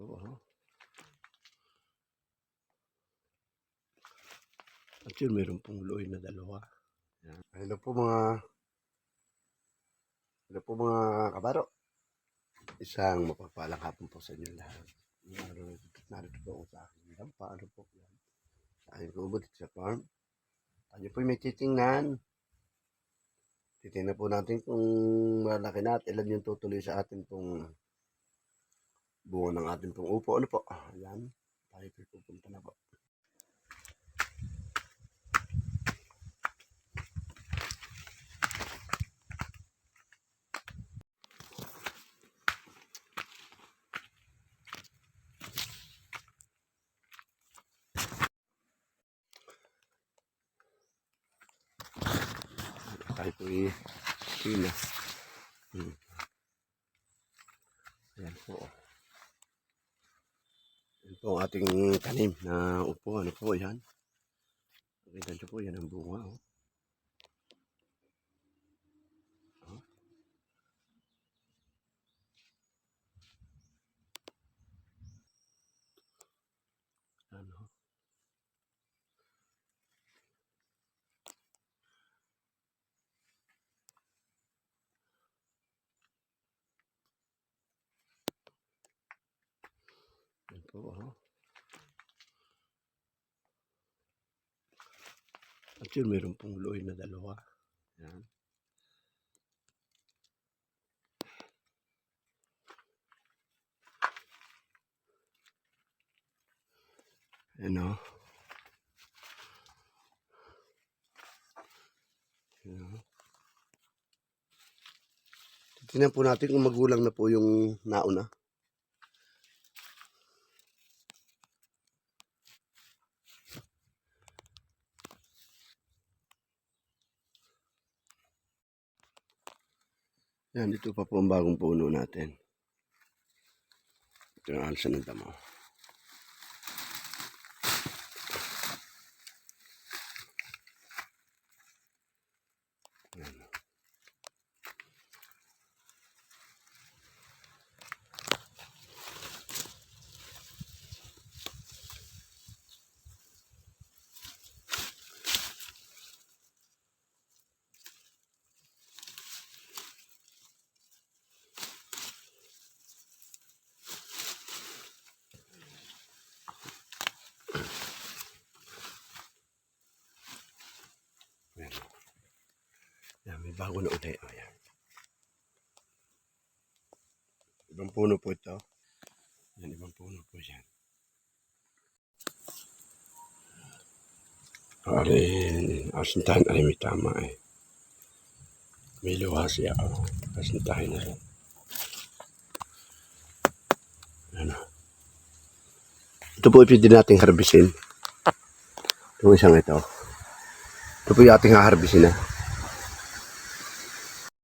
po, oh. At yun, meron pong luoy na dalawa. Yan. Hello po mga Hello po mga kabaro. Isang mapagpalang hapon po sa inyo lahat. Narito, narito po ako sa aking dampa. Ano po yan? Sa aking kubot sa farm. Tayo po may titingnan. Titingnan po natin kung malaki na at ilan yung tutuloy sa atin pong bunga ng ating pong upo. Ano po? Ayan. Tayo pupunta na po. Tayo po. Sina. Hmm. Ayan po. Ayan po ang ating tanim na upo. Ano po yan? Nakita niyo po yan ang bunga. Oh. Oh. Ano? Po, oh. At yun, meron pong luoy na dalawa. Yan. Yan, oh. Yan, oh. Tingnan po natin kung magulang na po yung nauna. Yan, dito pa po ang bagong puno natin. Ito yung alsa ng damo. Yan, may bago na ulit. O, yan. Ibang puno po ito. Yan, ibang puno po yan. Ari, asintahan ay may tama eh. May luha siya. Oh. Asintahan na rin. Ano? Ito po pwede nating harbisin. Itong isang ito. Ito po yung ating haharbisin na.